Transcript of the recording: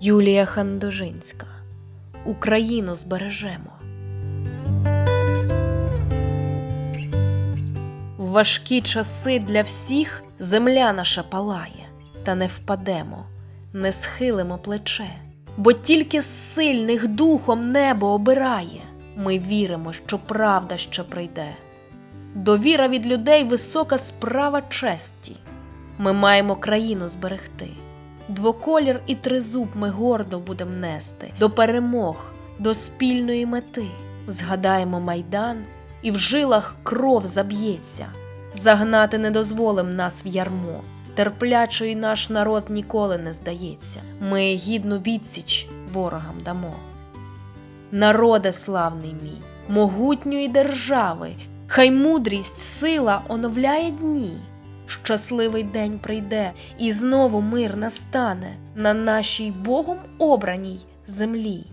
Юлія Хандожинська. Україну збережемо. В важкі часи для всіх земля наша палає, та не впадемо, не схилимо плече, бо тільки з сильних духом небо обирає. Ми віримо, що правда ще прийде. Довіра від людей висока справа честі. Ми маємо країну зберегти. Двоколір і тризуб ми гордо будемо нести до перемог, до спільної мети. Згадаємо майдан, і в жилах кров заб'ється. Загнати не дозволим нас в ярмо. Терплячий наш народ ніколи не здається. Ми гідну відсіч ворогам дамо. Народе славний мій, могутньої держави, хай мудрість, сила оновляє дні. Щасливий день прийде, і знову мир настане на нашій Богом обраній землі.